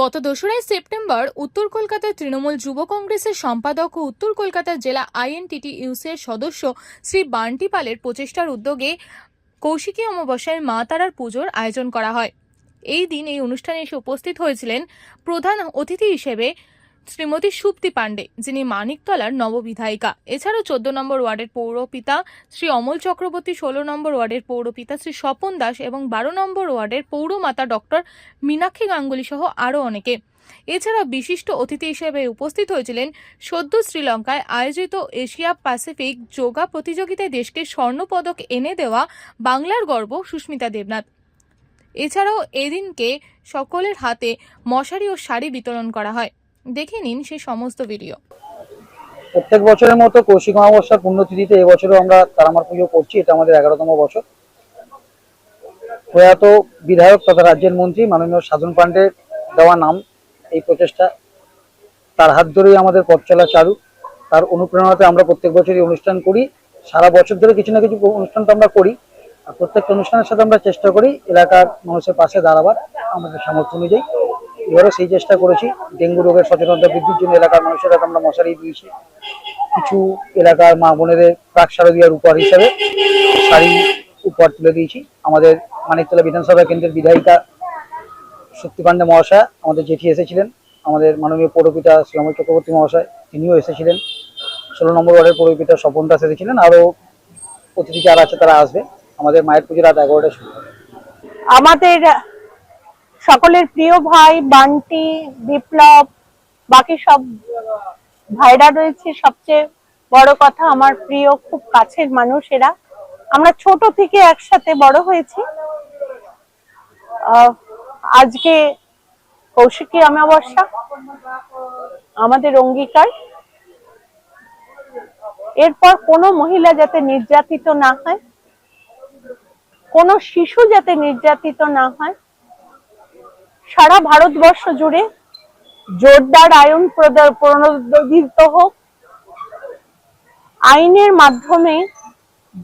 গত দোসরাই সেপ্টেম্বর উত্তর কলকাতার তৃণমূল যুব কংগ্রেসের সম্পাদক ও উত্তর কলকাতা জেলা আইএনটিটি ইউসির সদস্য শ্রী বান্টি পালের প্রচেষ্টার উদ্যোগে কৌশিকী অমাবস্যায় মা তারার পুজোর আয়োজন করা হয়। এই দিন এই অনুষ্ঠানে এসে উপস্থিত হয়েছিলেন প্রধান অতিথি হিসেবে শ্রীমতী সুপ্তি পাণ্ডে, যিনি মানিকতলার নববিধায়িকা। এছাড়াও চোদ্দ নম্বর ওয়ার্ডের পৌরপিতা শ্রী অমল চক্রবর্তী, ষোলো নম্বর ওয়ার্ডের পৌরপিতা শ্রী স্বপন দাস এবং বারো নম্বর ওয়ার্ডের পৌরমাতা ডক্টর মীনাক্ষী গাঙ্গুলি সহ আরও অনেকে। এছাড়া বিশিষ্ট অতিথি হিসেবে উপস্থিত হয়েছিলেন সদ্য শ্রীলঙ্কায় আয়োজিত এশিয়া প্যাসিফিক যোগা প্রতিযোগিতায় দেশকে স্বর্ণপদক এনে দেওয়া বাংলার গর্ব সুস্মিতা দেবনাথ। এছাড়াও এদিনকে সকলের হাতে মশারি ও শাড়ি বিতরণ করা হয়। দেখে নিন সেই সমস্ত ভিডিও প্রত্যেক বছরের মতো কৌশিক অমাবস্যার পুণ্যতিথিতে এবছরও আমরা তারামার পুজো করছি, এটা আমাদের এগারোতম বছর। প্রয়াত বিধায়ক তথা রাজ্যের মন্ত্রী মাননীয় সাধন পাণ্ডের দেওয়া নাম, এই প্রচেষ্টা তার হাত ধরেই আমাদের পথ চলা চালু। তার অনুপ্রেরণাতে আমরা প্রত্যেক বছরই অনুষ্ঠান করি। সারা বছর ধরে কিছু না কিছু অনুষ্ঠান তো আমরা করি। আর প্রত্যেকটা অনুষ্ঠানের সাথে আমরা চেষ্টা করি এলাকার মানুষের পাশে দাঁড়াবার আমাদের সামর্থ্য অনুযায়ী। এবারও সেই চেষ্টা করেছি, ডেঙ্গু রোগের সচেতনতা বৃদ্ধির জন্য এলাকার মানুষের হাতে আমরা মশারি দিয়েছি। কিছু এলাকার মা বোনেদের প্রাক শারদীয়ার উপহার হিসাবে শাড়ি উপহার তুলে দিয়েছি। আমাদের মানিকতলা বিধানসভা কেন্দ্রের বিধায়িকা শক্তি পাণ্ডে মহাশয় আমাদের জেঠি এসেছিলেন। আমাদের মাননীয় পৌরপিতা শ্রী অমল চক্রবর্তী মহাশয়, তিনিও এসেছিলেন। ষোলো নম্বর ওয়ার্ডের পৌরপিতা স্বপন দাস এসেছিলেন। আরও অতিথি যারা আছে তারা আসবে। আমাদের মায়ের পুজো রাত এগারোটায় শুরু হবে। আমাদের সকলের প্রিয় ভাই, বান্টি, বিপ্লব, বাকি সব ভাইরা রয়েছে। সবচেয়ে বড় কথা, আমার প্রিয়, খুব কাছের মানুষ এরা। আমরা ছোট থেকে একসাথে বড় হয়েছি। আজকে কৌশিকী অমাবস্যা, আমাদের অঙ্গীকার। এরপর কোনো মহিলা যাতে নির্যাতিত না হয়, কোনো শিশু যাতে নির্যাতিত না হয় সারা ভারতবর্ষ জুড়ে জোরদার আইন প্রণোদিত হোক। আইনের মাধ্যমে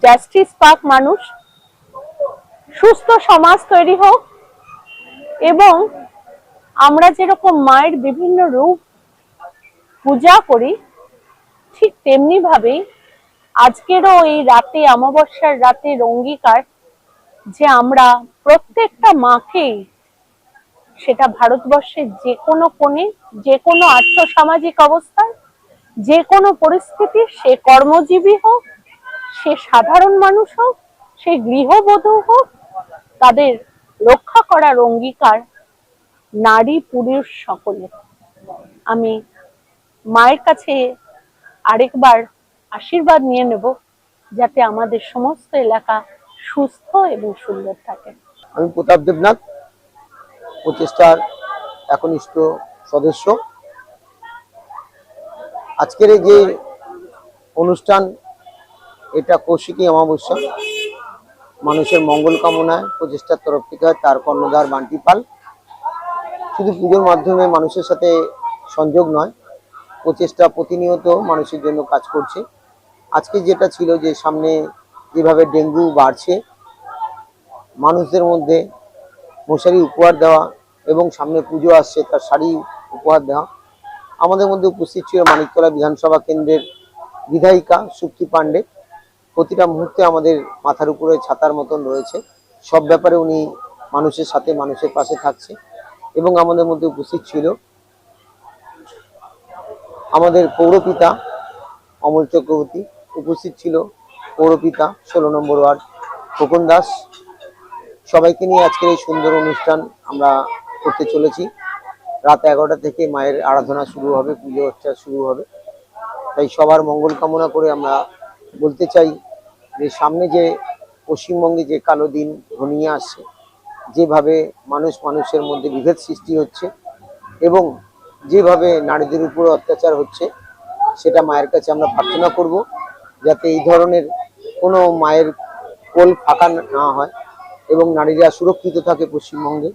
জাস্টিস পাক মানুষ, সুস্থ সমাজ তৈরি হোক এবং আমরা যেরকম মায়ের বিভিন্ন রূপ পূজা করি, ঠিক তেমনি ভাবে আজকেরও এই রাতে, অমাবস্যার রাতের অঙ্গীকার যে আমরা প্রত্যেকটা মাকেই সেটা ভারতবর্ষের যে কোনো কোণে যে কোনো আর্থসামাজিক অবস্থায় যে কোনো পরিস্থিতি, সে কর্মজীবী হোক, সে সাধারণ মানুষ হোক, সে গৃহবধূ হোক, তাদের রক্ষা করার অঙ্গীকার নারী পুরুষ সকলে আমি মায়ের কাছে আরেকবার আশীর্বাদ নিয়ে নেব যাতে আমাদের সমস্ত এলাকা সুস্থ এবং সুন্দর থাকে। আমি প্রতাপ দেবনাথ প্রচেষ্টার একনিষ্ঠ সদস্য। আজকের এই যে অনুষ্ঠান, এটা কৌশিকী অমাবস্যা। মানুষের মঙ্গল কামনায় প্রচেষ্টার তরফ থেকে হয় তার কর্ণধার বান্টি পাল। শুধু পুজোর মাধ্যমে মানুষের সাথে সংযোগ নয়, প্রচেষ্টা প্রতিনিয়ত মানুষের জন্য কাজ করছে। আজকে যেটা ছিল যে সামনে যেভাবে ডেঙ্গু বাড়ছে, মানুষদের মধ্যে মশারি উপহার দেওয়া এবং সামনে পুজো আসছে, তার শাড়ি উপহার দেওয়া। আমাদের মধ্যে উপস্থিত ছিল মানিকতলা বিধানসভা কেন্দ্রের বিধায়িকা সুপ্তি পাণ্ডে। প্রতিটা মুহূর্তে আমাদের মাথার উপরে ছাতার মতন রয়েছে। সব ব্যাপারে উনি মানুষের সাথে, মানুষের পাশে থাকছে এবং আমাদের মধ্যে উপস্থিত ছিল আমাদের পৌরপিতা অমল চক্রবর্তী। উপস্থিত ছিল পৌরপিতা ষোলো নম্বর ওয়ার্ড খোকন দাস। সবাইকে নিয়ে আজকের এই সুন্দর অনুষ্ঠান আমরা করতে চলেছি। রাত এগারোটা থেকে মায়ের আরাধনা শুরু হবে, পুজো অর্চা শুরু হবে। তাই সবার মঙ্গল কামনা করে আমরা বলতে চাই যে সামনে যে পশ্চিমবঙ্গে যে কালো দিন ঘনিয়ে আসছে, যেভাবে মানুষ মানুষের মধ্যে বিভেদ সৃষ্টি হচ্ছে এবং যেভাবে নারীদের উপর অত্যাচার হচ্ছে, সেটা মায়ের কাছে আমরা প্রার্থনা করব যাতে এই ধরনের কোনো মায়ের কোল ফাঁকা না হয়। এবং নারীরা সুরক্ষিত থাকে পশ্চিমবঙ্গে।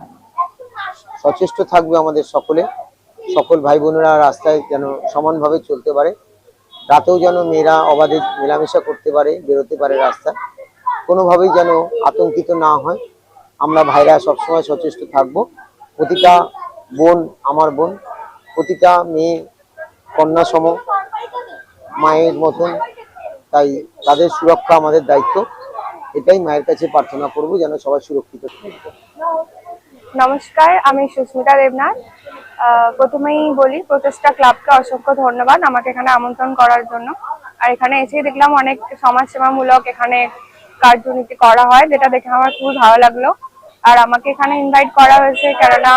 সচেষ্ট থাকবে আমাদের সকলে। সকল ভাই বোনেরা রাস্তায় যেন সমানভাবে চলতে পারে। রাতেও যেন মেয়েরা অবাধে মেলামেশা করতে পারে, বেরোতে পারে রাস্তায়। কোনোভাবেই যেন আতঙ্কিত না হয়। আমরা ভাইরা সবসময় সচেষ্ট থাকব। প্রতিটা বোন আমার বোন, প্রতিটা মেয়ে কন্যা সম, মায়ের মতন। তাই তাদের সুরক্ষা আমাদের দায়িত্ব। এটাই মায়ের কাছে প্রার্থনা করব যেন সবাই সুরক্ষিত। নমস্কার, আমি সুস্মিতা দেবনাথ। প্রথমেই বলি, প্রচেষ্টা ক্লাবকে অসংখ্য ধন্যবাদ আমাকে এখানে আমন্ত্রণ করার জন্য। আর এখানে এসেই দেখলাম অনেক সমাজসেবামূলক এখানে কার্যনীতি করা হয়, যেটা দেখে আমার খুবই ভালো লাগল। আর আমাকে এখানে ইনভাইট করা হয়েছে কেননা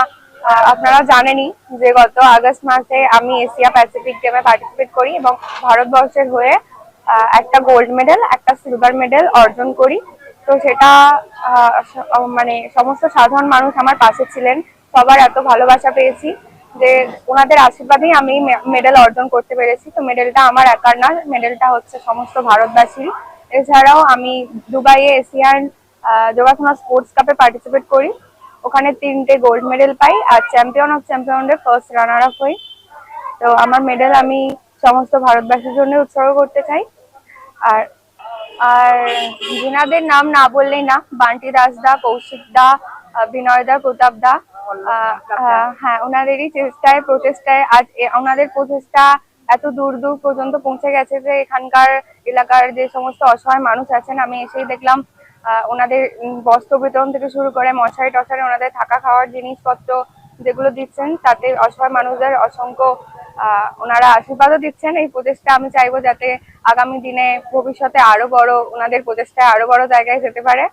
আপনারা জানেনই যে গত আগস্ট মাসে আমি এশিয়া প্যাসিফিক গেমে পার্টিসিপেট করি এবং ভারতবর্ষের হয়ে একটা গোল্ড মেডেল একটা সিলভার মেডেল অর্জন করি। তো সেটা মানে সমস্ত সাধারণ মানুষ আমার পাশে ছিলেন। সবার এত ভালোবাসা পেয়েছি যে ওনাদের আশীর্বাদেই আমি মেডেল অর্জন করতে পেরেছি। তো মেডেলটা আমার একার না মেডেলটা হচ্ছে সমস্ত ভারতবাসী এছাড়াও আমি দুবাইয়ে এশিয়ান যোগাসনা স্পোর্টস কাপে পার্টিসিপেট করি। ওখানে তিনটে গোল্ড মেডেল পাই আর চ্যাম্পিয়ন অফ চ্যাম্পিয়নদের ফার্স্ট রানার আপ হই। তো আমার মেডেল আমি সমস্ত ভারতবাসীর জন্য উৎসর্গ করতে চাই। আর আর যিনাদের নাম না বললেই না, বান্টি দাস দা, কৌশিক দা বিনয় দা, প্রতাপ দা হ্যাঁ ওনাদেরই চেষ্টায়, প্রচেষ্টায়, আজ ওনাদের প্রচেষ্টা এত দূর দূর পর্যন্ত পৌঁছে গেছে যে এখানকার এলাকার যে সমস্ত অসহায় মানুষ আছেন, আমি এসেই দেখলাম ওনাদের বস্ত্র বিতরণ থেকে শুরু করে মশারি টশারি, ওনাদের থাকা খাওয়ার জিনিসপত্র যেগুলো দিচ্ছেন, তাতে অসহায় মানুষদের অসংখ্য ওনারা আশীর্বাদও দিচ্ছেন। এই প্রচেষ্টা আমি চাইব যাতে আগামী দিনে ভবিষ্যতে আরও বড় ওনাদের প্রচেষ্টায় আরও বড় জায়গায় যেতে পারে।